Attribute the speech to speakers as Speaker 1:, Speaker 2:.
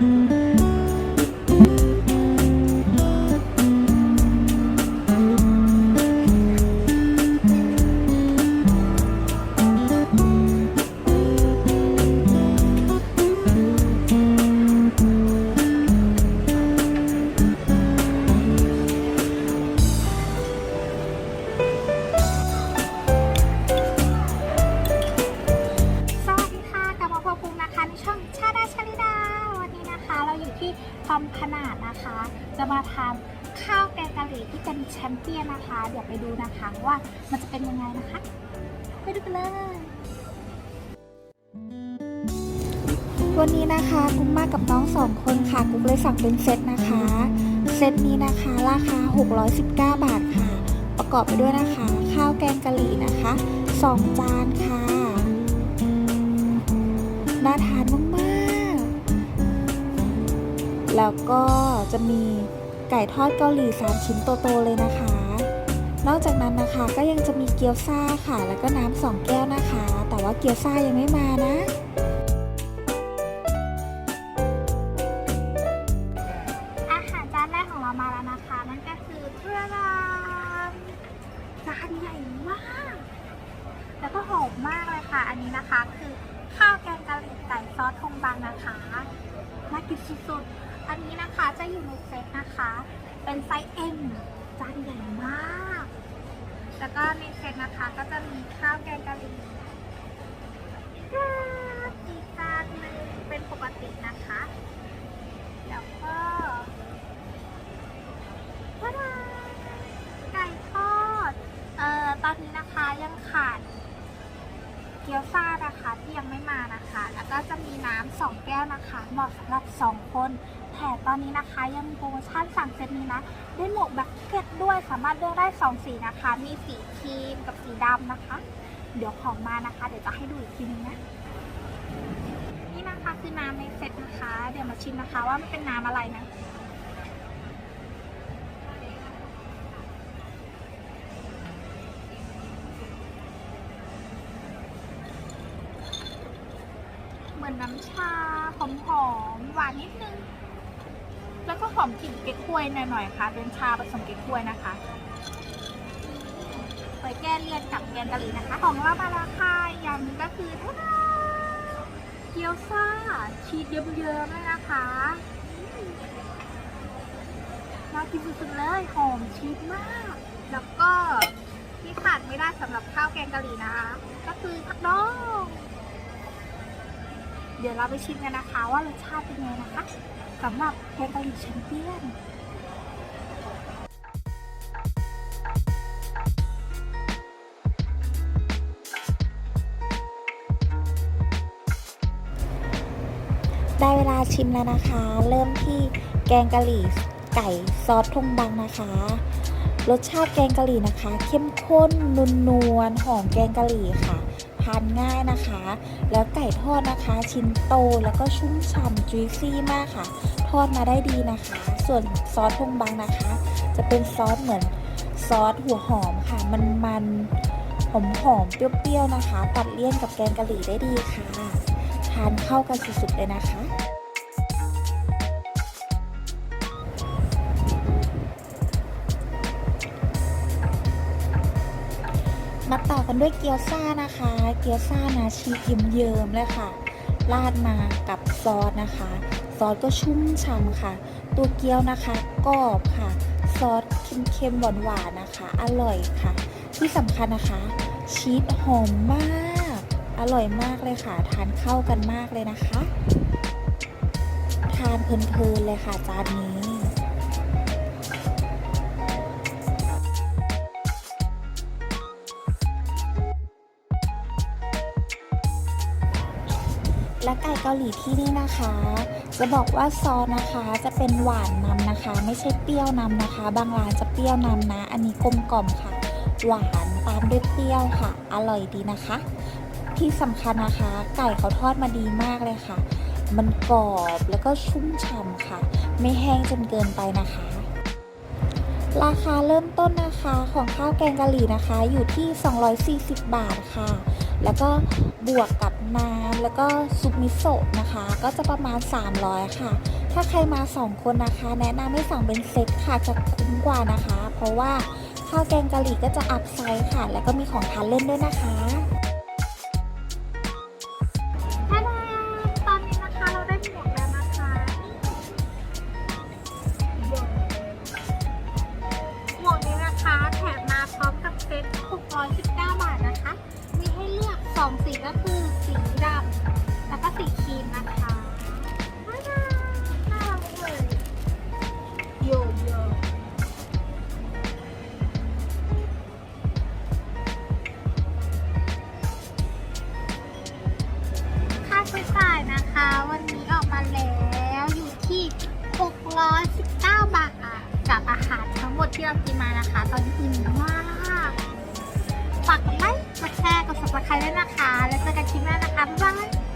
Speaker 1: ส ข้าวแกงกะหรี่ที่เป็นแชมเปี้ยนนะคะ เดี๋ยวไปดูนะคะว่ามันจะเป็นยังไงนะคะ ไปดูกันเลย
Speaker 2: วันนี้นะคะกุ๊กมากับน้องสองคนค่ะกุ๊กเลยสั่งเป็นเซตนะคะ เซตนี้นะคะราคา 619 บาทค่ะ ประกอบไปด้วยนะคะ ข้าวแกงกะหรี่นะคะ2จานค่ะน่าทานมากๆ แล้วก็จะมี ไก่ทอดเกาหลี 3 ชิ้นโตๆเลยนะคะ นอกจากนั้นนะคะก็ยังจะมีเกี๊ยวซ่าค่ะ แล้วก็น้ำสองแก้วนะคะ แต่ว่าเกี๊ยวซ่ายังไม่มานะ
Speaker 1: อาหารจานแรกของเรามาแล้วนะคะนั่นก็คือเทรารามจานใหญ่มาก แล้วก็หอมมากเลยค่ะ อันนี้นะคะคือข้าวแกงกะหรี่ไก่ซอสทงบางนะคะน่ากินสุดๆ อันนี้นะคะจะอยู่ในเซตนะคะ เป็นไซส์ M จานใหญ่มาก แล้วก็ในเซตนะคะก็จะมีข้าวแกงกะหรี่อีกจานหนึ่งเป็นปกตินะคะ แล้วก็ว้าดาไก่ทอด เอ่อ ตอนนี้นะคะยังขาด กี๊ยวซ่านะคะที่ยังไม่มานะคะ แล้วก็จะมีน้ำสองแก้วนะคะ เหมาะสำหรับสองคนแถมตอนนี้นะคะยังมีโปรโมชั่นสั่งเซตนี้นะ ได้หมวกแบ็คเก็ตด้วยสามารถเลือกได้สองสีนะคะ มีสีครีมกับสีดำนะคะ เดี๋ยวของมานะคะ เดี๋ยวจะให้ดูอีกทีนึงนะ นี่นะคะคือน้ำในเซตนะคะ เดี๋ยวมาชิมนะคะว่ามันเป็นน้ำอะไรนะ อนน้ำชาหอมหอมๆหวานนิดนึง แล้วก็หอมกลิ่นเก๊กฮวยหน่อยๆค่ะ เป็นชาผสมเก๊กฮวยนะคะไปแก้เลี่ยนกับแกงกะหรี่นะคะ ของเรามาแล้วค่ะอย่างนึงก็คือท่าเกี๊ยวซ่าชีสเยิ้มๆเลยนะคะมน่ากินสุดๆเลยหอมชีสมาก แล้วก็ที่ขาดไม่ได้สำหรับข้าวแกงกะหรี่นะคะ ก็คือผักดอง เดี๋ยวเราไปชิมกันนะคะว่ารสชาติเป็นไงนะคะสำหรับแกงกะหรี่แชมเปี้ยน
Speaker 2: ได้เวลาชิมแล้วนะคะ เริ่มที่แกงกะหรี่ไก่ซอสทงบังนะคะ รสชาติแกงกะหรี่นะคะ เข้มข้นนุนนวลหอมแกงกะหรี่ค่ะ ทานง่ายนะคะ แล้วไก่ทอดนะคะ ชิ้นโตแล้วก็ชุ่มฉ่ำจุยซี่มากค่ะ ทอดมาได้ดีนะคะ ส่วนซอสทงบังนะคะ จะเป็นซอสเหมือนซอสหัวหอมค่ะ มันมันหอมหอมๆเปรี้ยวๆนะคะ ตัดเลี่ยนกับแกงกะหรี่ได้ดีค่ะ ทานเข้ากันสุดๆเลยนะคะ ม
Speaker 1: า
Speaker 2: ต่อกันด้วยเกี๊ยวซ่านะคะ เกี๊ยวซ่านะชีส
Speaker 1: เ
Speaker 2: ยิ้มๆเลยค่ะ ราดมากับซอสนะคะ ซอสก็ชุ่มฉ่ำค่ะ ตัวเกี๊ยวนะคะกรอบค่ะ ซอสเค็มๆหวานๆนะคะ อร่อยค่ะ ที่สำคัญนะคะ ชีสหอมมาก อร่อยมากเลยค่ะ ทานเข้ากันมากเลยนะคะ ทานเพลินๆเลยค่ะจานนี้ และไก่เกาหลีที่นี่นะคะ จะบอกว่าซอสนะคะจะเป็นหวานนำนะคะ ไม่ใช่เปรี้ยวนำนะคะ บางร้านจะเปรี้ยวนำนะ อันนี้กลมกล่อมค่ะ หวานตามด้วยเปรี้ยวค่ะ อร่อยดีนะคะ ที่สำคัญนะคะ ไก่เขาทอดมาดีมากเลยค่ะ มันกรอบแล้วก็ชุ่มฉ่ำค่ะ ไม่แห้งจนเกินไปนะคะ ราคาเริ่มต้นนะคะของข้าวแกงกะหรี่นะคะ อยู่ที่ 240 บาทค่ะ แล้วก็บวกกับน้ำแล้วก็ซุปมิโซะนะคะ ก็จะประมาณ 300 ค่ะ ถ้าใครมา 2 คนนะคะ แนะนำให้สั่งเป็นเซตค่ะจะคุ้มกว่านะคะ เพราะว่าข้าวแกงกะหรี่ก็จะอัพไซส์ค่ะ แล้วก็มีของทานเล่นด้วยนะคะ
Speaker 1: สีดำแล้วก็สีครีมนะคะน่ารักเลยโยโย่ค่าใช้ายนะคะ วันนี้ออกมาแล้วอยู่ที่ 619 บาท กับอาหารทั้งหมดที่เรากินมานะคะ ตอนนี้อิ่มมาก ฝากกดไลค์กดแชร์กด subscribe ด้วยนะคะ แล้วเจอกันคลิปหน้านะคะบ๊ายบาย